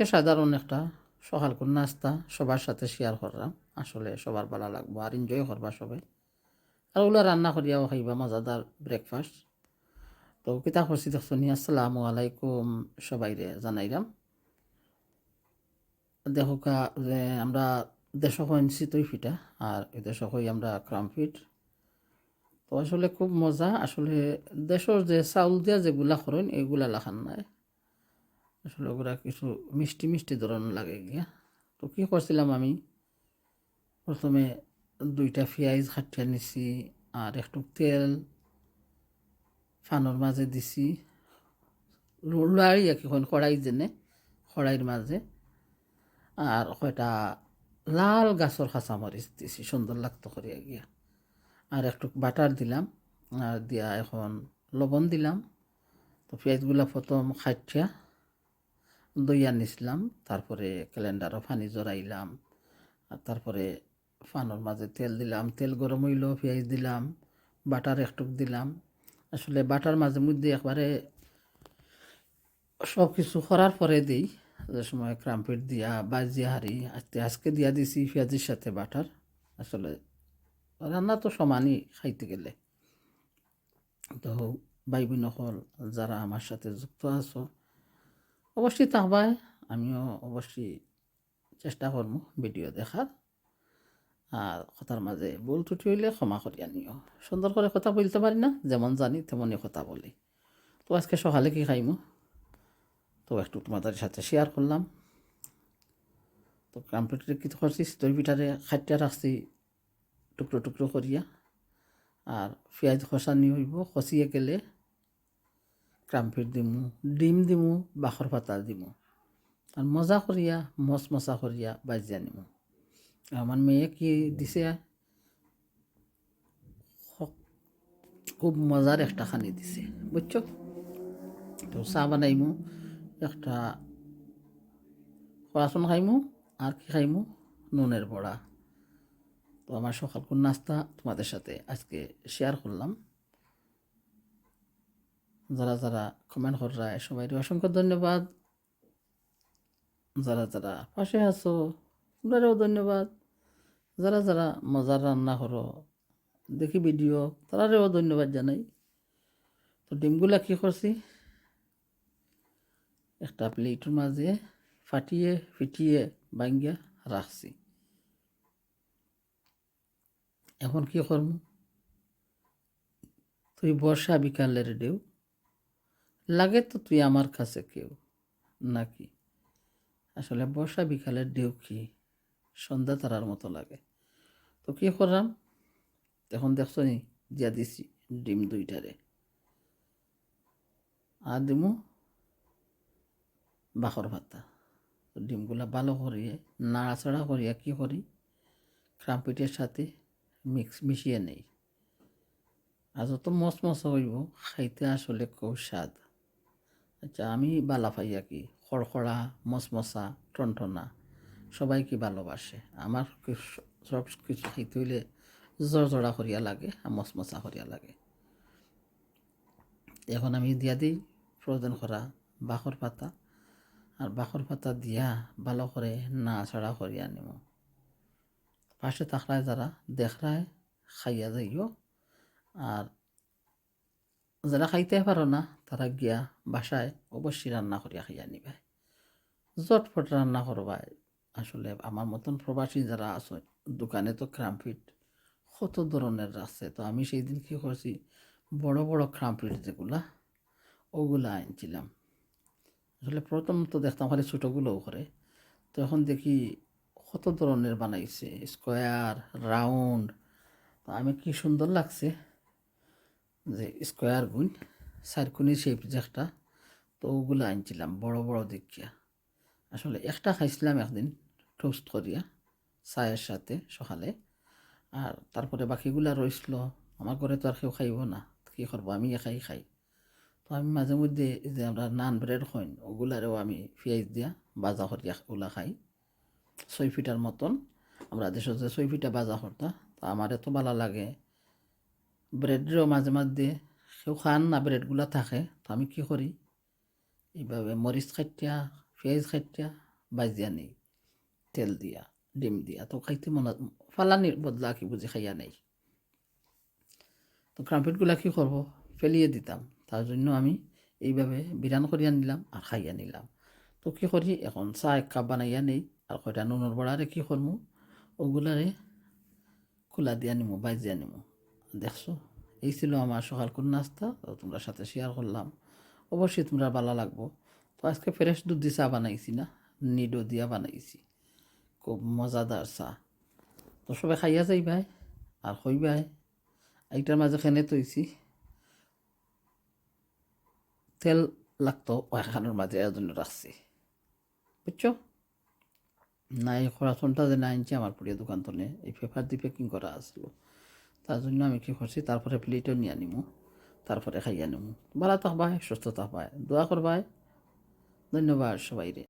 আজকে সাধারণ একটা সকাল করে নাস্তা সবার সাথে শেয়ার করলাম। আসলে সবার ভালো লাগবো আর এনজয় করবা সবাই। আর ওগুলো রান্না করিয়াও খাইবা, মজাদার ব্রেকফাস্ট তো কিতা করছি দেখছি আসসালামু আলাইকুম সবাইরে জানাইলাম। দেখোকা যে আমরা দেশ হইন চিতই ফিটা আর এই দেশ হই আমরা ক্রামফিট তো আসলে খুব মজা, আসলে দেশের যে চাউল দিয়া যেগুলা করেন, এগুলা লাখান নাই। আসলে ওগুলা কিছু মিষ্টি মিষ্টি ধরনের লাগে গিয়া। তো কী করছিলাম আমি? প্রথমে দুইটা পেঁয়াজ খাটিয়া নিছি আর একটু তেল, ফানোর মাঝে দিছি। লুড়াই আর কড়াই যেনে কড়াইয়ের মাঝে। আর কয়টা লাল গাছর কাঁচামরিচ দিছি, সুন্দর লাগতো করিয়া গিয়া। আর একটু বাটার দিলাম, আর দিয়া এখন লবণ দিলাম। তো পেঁয়াজগুলা প্রথম খাটিয়া দইয়া নিছিলাম, তারপরে ক্যালেন্ডারও পানি জড়াইলাম, আর তারপরে ফানোর মাঝে তেল দিলাম, তেল গরম হইল, পেঁয়াজ দিলাম, বাটার একটুক দিলাম। আসলে বাটার মাঝে মধ্যে একবারে সব কিছু করার পরে দিই, যে সময় ক্রাম্পিট দিয়া বাজিয়া হারি আজকে আজকে দিয়া দিছি পেঁয়াজের সাথে বাটার। আসলে রান্না তো সমানই খাইতে গেলে। তো ভাই বোন যারা আমার সাথে যুক্ত আছো অবশ্যই তাহবাই আমিও অবশ্যই চেষ্টা করব ভিডিও দেখার। আর কথার মাঝে ভুল টুটি হইলে ক্ষমা করি আনিও সুন্দর করে কথা বলতে পারি না, যেমন জানি তেমনই কথা বলি। তো আজকে সকালে কি খাইমু? তো একটু তোমাদের সাথে শেয়ার করলাম। তো কম্পিউটারে কি করছি দই পিঠারে খাইটা রাখছি, টুকরো টুকরো করিয়া। আর পেঁয়াজ খসানি হইব খসিয়ে গেলে ক্রাম্পিট দিমু, ডিম দিমু বাখর পাতা দিমু। আর মজা করিয়া মচ মচা করিয়া বাজিয়া নিমু। আমার মেয়ে কি দিছে? খুব মজার একটা খানি দিছে বুঝছ তো চাহ বানাইমু, একটা খরাচন খাইমু আর কি খাইমু? নুনের বড়া তো আমার সকালকুর নাস্তা তোমাদের সাথে আজকে শেয়ার করলাম। যারা যারা কমেন্ট করায় সবাই অসংখ্য ধন্যবাদ। যারা যারা পাশে আছো, তোমরাও ধন্যবাদ। যারা যারা মজার রান্না করো, দেখি ভিডিও তারারেও ধন্যবাদ জানাই। তো ডিমগুলা কী করছি? একটা প্লেটের মাঝে ফাটিয়ে, ফিটিয়ে বাঙ্গিয়া রাখছি। এখন কি করব? তুই বর্ষা বিকালের ডেউ লাগে তো তুই আমার কাছে কেউ? নাকি? আসলে বর্ষা বিকালের ঢেউ কি? সন্ধ্যা তারার মতো লাগে। তো কী করলাম? তখন দেখছ নি, দিয়া দিছি ডিম দুইটারে। আর দিমু বাখর ভাতা ডিমগুলা ভালো করিয়ে, নাড়াচাড়া করিয়া কী করি? ক্রাম্পিটের সাথে মিক্স মিশিয়ে নেই। আর যত মশ মশ হইব, খাইতে আসলে খুব স্বাদ। আচ্ছা আমি বালা পাইয়া কি। খড়খড়া টনটনা সবাই কি ভালোবাসে। আমার সব কিছু খাইতে হইলে জড়জড়া করিয়া লাগে আর মশমশা করিয়া লাগে। এখন আমি দিয়া দিই ফ্রোজেন করা বাখর পাতা, আর বাখর পাতা দিয়া ভালো করে নাড়াচাড়া করিয়া নিব। পাশে থাকলায় যারা দেখরায় খাইয়া যাইও, আর যারা খাইতে পারো না, তারা গিয়া বাসায় অবশ্যই রান্না করিয়া খাইয়া নিবে। জটফট রান্না করবাই আসলে আমার মতন প্রবাসী যারা আছে, দোকানে তো ক্রামপিট কত ধরনের আছে। তো আমি সেই দিন কী করছি, বড় বড় ক্রামপিট যেগুলা, ওগুলা আনছিলাম। আসলে প্রথম তো দেখতাম খালি ছোটোগুলোও করে। তো এখন দেখি কত ধরনের বানাইছে, স্কোয়ার, রাউন্ড। আমি কি সুন্দর লাগছে। যে স্কোয়ার গুণ সারকুনি শেপ যে একটা, তো ওগুলো আনছিলাম, বড় বড় দেখিয়া। আসলে একটা খাইছিলাম একদিন টোস্ট করিয়া, চায়ের সাথে সকালে। আর তারপরে বাকিগুলা রইছিল আমার ঘরে তো আর কেউ খাইব না, কী করব? আমি একাই খাই। তো আমি মাঝে মধ্যে যে আমরা নান ব্রেড হইন ওগুলারেও আমি পেঁয়াজ দিয়া বাজা করিয়া ওগুলা খাই। ছয় ফিটার মতন, আমরা দেশে যে ছয় ফিটা বাজা করতা, তা আমার এত ভালো লাগে। ব্রেডেরও মাঝে মাঝে কেউ খান না ব্রেডগুলা থাকে, তো আমি কি করি? এইভাবে মরিচ খাইটিয়া, পেঁয়াজ খাইটিয়া বাজিয়া নেই তেল দিয়া, ডিম দিয়া, তো খাইতে মনে ফালানির বদলা কি বুঝি খাইয়া নেই। তো ক্রাম্পেটগুলা কী করব? ফেলিয়ে দিতাম তার জন্য আমি এইভাবে বিরান করিয়া নিলাম আর খাইয়া নিলাম তো কী করি? এখন চা এক কাপ বানাইয়া নেই আর কয়টা নুনের বড়ারে কী করব ওগুলারে খোলা দিয়া নিমু বাইজিয়া নিমু দেখছ? এই ছিল আমার সকালকুর নাস্তা, তো তোমরা সাথে শেয়ার করলাম। অবশ্যই তোমরা ভালো লাগবো। তো আজকে ফ্রেশ দুধ দিয়ে চা বানাইছি না, নিডো দিয়া বানাইছি। খুব মজাদার চা। তো সবাই খাইয়া যাই ভাই, আর কইবাই এইটার মাঝে খেনে তৈছি তেল লাগতো ওখানের মাঝে এর জন্য রাখছি। বুঝছ? না এই খোরাসনটা যে না আনছি, আমার প্রিয় দোকান তো এই পেপার দিয়ে প্যাকিং করা আসলো তার জন্য আমি কী করছি? তারপরে প্লেটও নিয়ে নিমু। তারপরে খাইয়া নিমু। ভালো থাকবাই সুস্থ থাকবাই দোয়া করবাই ধন্যবাদ সবাই রে